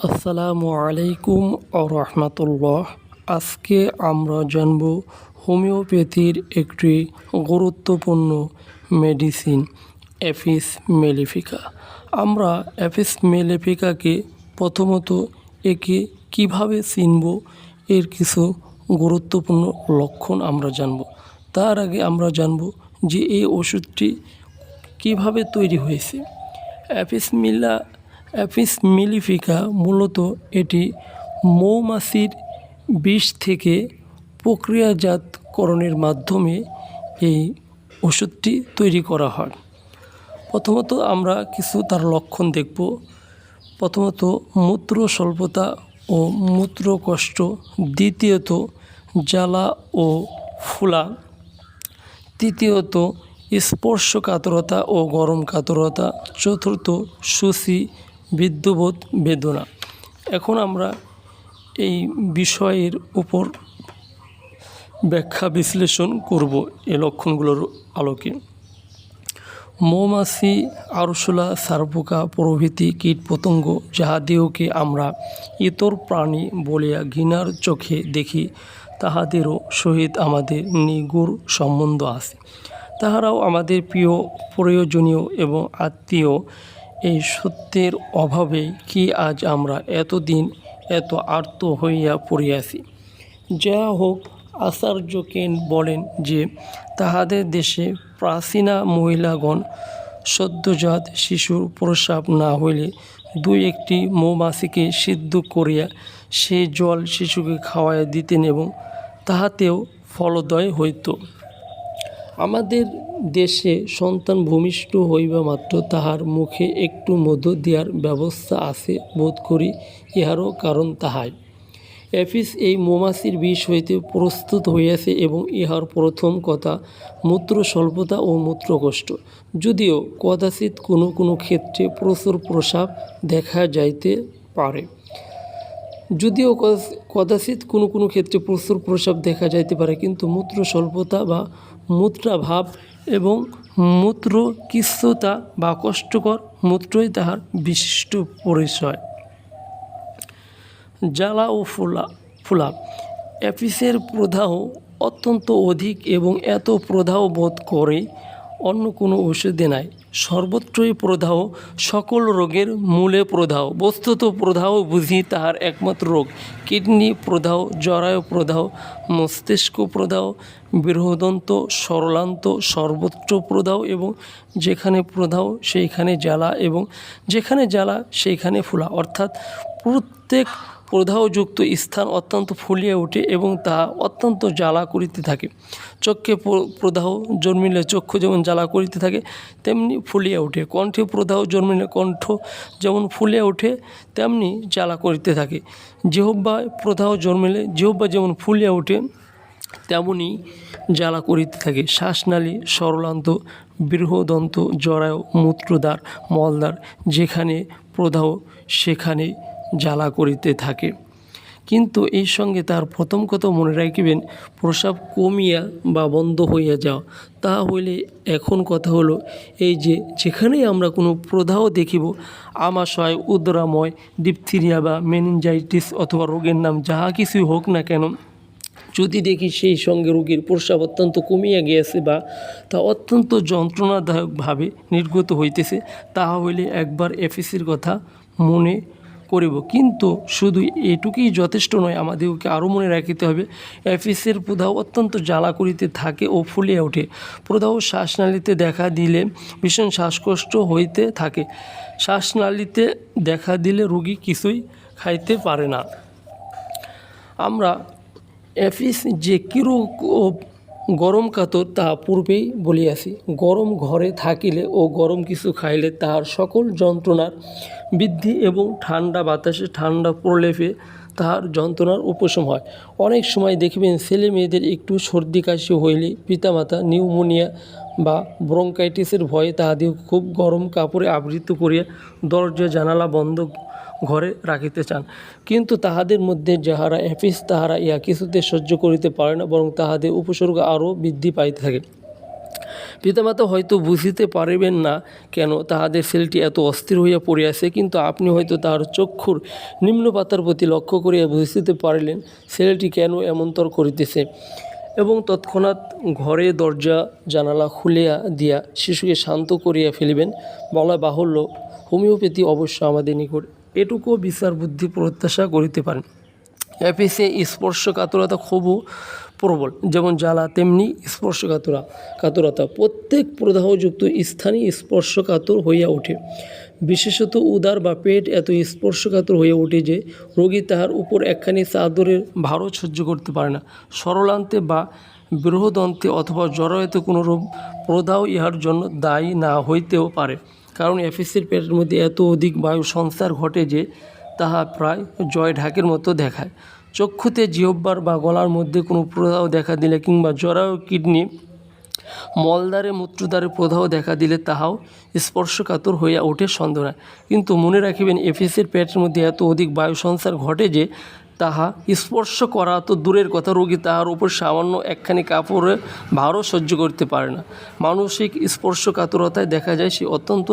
আসসালামু আলাইকুম রহমতুল্লাহ। আজকে আমরা জানব হোমিওপ্যাথির একটি গুরুত্বপূর্ণ মেডিসিন, অ্যাফিস মেলিফিকা। আমরা অ্যাফিস মেলিফিকাকে প্রথমত একে কীভাবে চিনব, এর কিছু গুরুত্বপূর্ণ লক্ষণ আমরা জানব। তার আগে আমরা জানব যে এই ওষুধটি কীভাবে তৈরি হয়েছে। অ্যাফিস মিলা অ্যাফিস মিলিফিকা মূলত এটি মৌমাছির বিষ থেকে প্রক্রিয়াজাতকরণের মাধ্যমে এই ওষুধটি তৈরি করা হয়। প্রথমত আমরা কিছু তার লক্ষণ দেখব। প্রথমত মূত্র স্বল্পতা ও মূত্র কষ্ট দ্বিতীয়ত জ্বালা ও ফুলা। তৃতীয়ত স্পর্শকাতরতা ও গরম কাতরতা চতুর্থ সুসি বিদ্যুবোধ বেদনা। এখন আমরা এই বিষয়ের উপর ব্যাখ্যা বিশ্লেষণ করব এই লক্ষণগুলোর আলোকে। মৌমাছি, আরশোলা, সারপোকা, প্রভৃতি কীটপতঙ্গ যাহাদিওকে আমরা ইতর প্রাণী বলিয়া ঘৃণার চোখে দেখি, তাহাদেরও সহিত আমাদের নিগুড় সম্বন্ধ আছে। তাহারাও আমাদের প্রিয়, প্রয়োজনীয় এবং আত্মীয় এই সত্যের অভাবে কি আজ আমরা এতদিন এত আর্ত হইয়া পড়িয়াছি? যা হোক আচার্যকেন বলেন যে, তাহাদের দেশে প্রাচীনা মহিলাগণ, সদ্যজাত শিশুর প্রস্রাব না হইলে দুই একটি মৌমাছিকে সিদ্ধ করিয়া সে জল শিশুকে খাওয়াইয়া দিতেন এবং তাহাতেও ফলদয় হইত। আমাদের দেশে সন্তান ভূমিষ্ঠ হইবা মাত্র, তাহার মুখে একটু মধু দেওয়ার ব্যবস্থা আছে বোধ করি, ইহারও কারণ তাহাই। অ্যাফিস এই মৌমাছির বিষ হইতে প্রস্তুত হইয়াছে এবং ইহার প্রথম কথা মূত্র স্বল্পতা ও মূত্রকষ্ট। যদিও কদাচিৎ কোনো কোনো ক্ষেত্রে প্রচুর প্রসাব দেখা যাইতে পারে। যদিও কদ- কদাচিৎ কোনো কোনো ক্ষেত্রে প্রচুর প্রসাব দেখা যাইতে পারে, কিন্তু মূত্র স্বল্পতা বা মূত্রাভাব এবং মূত্র কিস্ততা বা কষ্টকর মূত্রই তাহার বিশিষ্ট পরিচয়। জ্বালা ও ফোলা ফোলা। অ্যাপিসের প্রদাহ অত্যন্ত অধিক এবং এত প্রদাহ বোধ করে অন্য কোনো ওষুধে নাই। সর্বত্রই প্রদাহ, সকল রোগের মূলে প্রদাহ। বস্তুত প্রদাহ বুঝি তাহার একমাত্র রোগ। কিডনি প্রদাহ, জরায়ু প্রদাহ, মস্তিষ্ক প্রদাহ, বৃহদন্ত, সরলান্ত, সর্বত্র প্রদাহ এবং যেখানে প্রদাহ সেইখানে জ্বালা এবং যেখানে জ্বালা সেইখানে ফুলা। অর্থাৎ প্রত্যেক প্রদাহযুক্ত স্থান অত্যন্ত ফুলিয়ে ওঠে এবং তা অত্যন্ত জ্বালা করিতে থাকে। চক্ষে প্র- প্রদাহ জন্মিলে চক্ষু যেমন জ্বালা করিতে থাকে, তেমনি ফুলিয়ে ওঠে। কণ্ঠে প্রদাহ জন্মিলে কণ্ঠ যেমন ফুলিয়ে ওঠে, তেমনি জ্বালা করিতে থাকে। জিহ্বায় প্রদাহ জন্মিলে জিহ্বা যেমন ফুলিয়ে ওঠে, তেমনি জ্বালা করিতে থাকে। শ্বাসনালী সরলান্ত বৃহদন্ত, জরায়ু মূত্রদ্বার মলদ্বার, যেখানে প্রদাহ, সেখানে জ্বালা করিতে থাকে। কিন্তু এই সঙ্গে তার প্রথম কথা মনে রাখিবেন, প্রসাব কমিয়া বা বন্ধ হইয়া যাওয়া তা হইলে এখন কথা হলো, এই যে যেখানেই আমরা কোনো প্রদাহ দেখিব, আমাশয়, উদ্রাময়, ডিপথিরিয়া বা মেনিনজাইটিস অথবা রোগের নাম যাহা কিছুই হোক না কেন, যদি দেখি সেই সঙ্গে রোগীর প্রস্রাব অত্যন্ত কমিয়া গিয়েছে বা তা অত্যন্ত যন্ত্রণাদায়কভাবে নির্গত হইতেছে, তাহা হইলে একবার এফিসির কথা মনে করিব। কিন্তু শুধু এটুকুই যথেষ্ট নয় আমাদেরকে আরও মনে রাখিতে হবে, এফিসের প্রদাহ অত্যন্ত জ্বালা করিতে থাকে ও ফুলিয়ে ওঠে। প্রদাহ শ্বাসনালীতে দেখা দিলে ভীষণ শ্বাসকষ্ট হইতে থাকে। শ্বাসনালীতে দেখা দিলে রুগী কিছুই খাইতে পারে না। আমরা অ্যাফিস যে কিরূপ গরম কাতর তাহা পূর্বেই বলিয়াছি। গরম ঘরে থাকিলে ও গরম কিছু খাইলে তাহার সকল যন্ত্রণার বৃদ্ধি এবং ঠান্ডা বাতাসে ঠান্ডা প্রলেপে তাহার যন্ত্রণার উপশম হয়। অনেক সময় দেখবেন ছেলে মেয়েদের একটু সর্দি কাশি হইলে পিতামাতা নিউমোনিয়া বা ব্রঙ্কাইটিসের ভয়ে তাহাদের খুব গরম কাপড়ে আবৃত করিয়া দরজা জানালা বন্ধ ঘরে রাখিতে চান। কিন্তু তাহাদের মধ্যে যাহারা অ্যাপিস তাহারা ইহা কিছুতে সহ্য করিতে পারে না, বরং তাহাদের উপসর্গ আরও বৃদ্ধি পাইতে থাকে। পিতামাতা হয়তো বুঝিতে পারিবেন না কেন তাহাদের ছেলেটি এত অস্থির হইয়া পড়িয়াছে, কিন্তু আপনি হয়তো তাহার চক্ষুর নিম্নপাতার প্রতি লক্ষ্য করিয়া বুঝিতে পারিলেন ছেলেটি কেন এমনতর করিতেছে। এবং তৎক্ষণাৎ ঘরে দরজা, জানালা খুলিয়া দিয়া শিশুকে শান্ত করিয়া ফেলিবেন। বলা বাহুল্য, হোমিওপ্যাথি অবশ্য আমাদের নিকট এটুকুও বিচার বুদ্ধি প্রত্যাশা করিতে পারেন। অ্যাপিসে স্পর্শকাতরতা খুবও প্রবল। যেমন জ্বালা, তেমনি স্পর্শকাতরা, কাতরতা। প্রত্যেক প্রদাহযুক্ত স্থানই স্পর্শকাতর হইয়া ওঠে। বিশেষত উদার বা পেট এত স্পর্শকাতর হয়ে ওঠে যে রোগী তাহার উপর একখানি চাদরের ভারও সহ্য করতে পারে না। সরলান্তে বা বৃহদন্তে অথবা জরায়ুতে কোনো রোগ প্রদাহ ইহার জন্য দায়ী না হইতেও পারে। কারণ অ্যাফিসের পেটের মধ্যে এত অধিক বায়ু সঞ্চার ঘটে যে তাহা প্রায় জয় ঢাকের মতো দেখায়। চক্ষুতে জিহ্বার বা গলার মধ্যে কোনো প্রদাহ দেখা দিলে কিংবা জরায়ু কিডনি মলদ্বারে মূত্রদ্বারে প্রদাহ দেখা দিলে তাহাও স্পর্শকাতর হইয়া ওঠে সন্দেহ। কিন্তু মনে রাখিবেন এফিসের পেটের মধ্যে এত অধিক বায়ু সঞ্চার ঘটে যে তাহা স্পর্শ করা তো দূরের কথা, রোগী তাহার উপর সামান্য একখানি কাপড়ে ভারও সহ্য করতে পারে না। মানসিক স্পর্শকাতরতায় দেখা যায় সে অত্যন্ত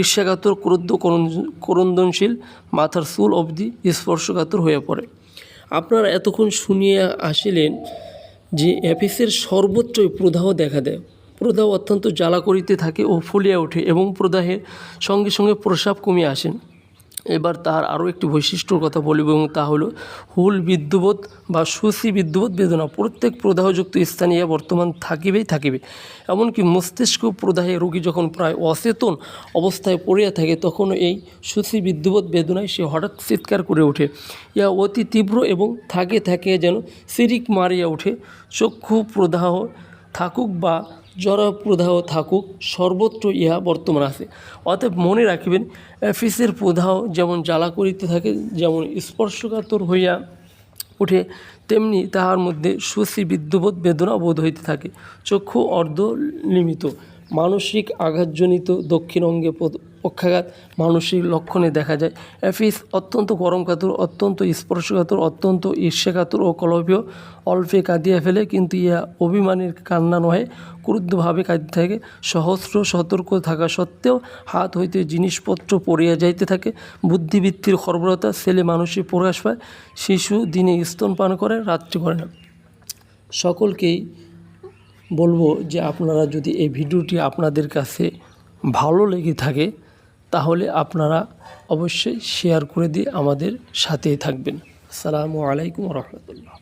ঈর্ষাকাতর, ক্রুদ্ধ করুন্দনশীল, মাথার চুল অবধি স্পর্শকাতর হয়ে পড়ে। আপনারা এতক্ষণ শুনিয়ে আসিলেন যে অ্যাপিসের সর্বত্রই প্রদাহ দেখা দেয়। প্রদাহ অত্যন্ত জ্বালা করিতে থাকে ও ফুলিয়া ওঠে এবং প্রদাহের সঙ্গে সঙ্গে প্রসাব কমিয়ে আসেন এবার তার আরও একটি বৈশিষ্ট্যর কথা বলিব এবং তা হলো হুল বিদ্যুবোধ বা সুসি বিদ্যুবোধ বেদনা প্রত্যেক প্রদাহযুক্ত স্থানে বর্তমান থাকিবেই থাকিবে। এমনকি মস্তিষ্ক প্রদাহে রোগী যখন প্রায় অচেতন অবস্থায় পড়িয়া থাকে তখন এই সুসি বিদ্যুবোধ বেদনায় সে হঠাৎ চিৎকার করে ওঠে। ইহা অতি তীব্র এবং থাকে থাকে যেন সিরিক মারিয়া ওঠে। চক্ষু প্রদাহ থাকুক বা জরা প্রদাহ থাকুক, সর্বত্র ইহা বর্তমান আছে। অতএব মনে রাখিবেন অ্যাফিসের প্রদাহ যেমন জ্বালা করিতে থাকে, যেমন স্পর্শকাতর হইয়া উঠে তেমনি তাহার মধ্যে সুশ্রী বিদ্যুবোধ বেদনা বোধ হইতে থাকে। চক্ষু অর্ধ নিমিত মানসিক আঘাতজনিত দক্ষিণ অঙ্গে পক্ষাঘাত মানসিক লক্ষণে দেখা যায়। অ্যাফিস অত্যন্ত গরম কাতর অত্যন্ত স্পর্শকাতর, অত্যন্ত ঈর্ষাকাতর ও কলভীয় অল্পে কাঁদিয়া ফেলে, কিন্তু ইহা অভিমানের কান্না নহে, ক্রুদ্ধভাবে কাঁদিতে থাকে। সহস্র সতর্ক থাকা সত্ত্বেও হাত হইতে জিনিসপত্র পড়িয়া যাইতে থাকে। বুদ্ধিবৃত্তির খর্বরতা ছেলে মানুষই প্রকাশ পায়। শিশু দিনে স্তনপান করে, রাত্রি করে না। সকলকেই বলব যে আপনারা যদি এই ভিডিওটি আপনাদের কাছে ভালো লেগে থাকে তাহলে আপনারা অবশ্যই শেয়ার করে দিয়ে আমাদের সাথেই থাকবেন। আসসালামু আলাইকুম রহমতুল্লাহ।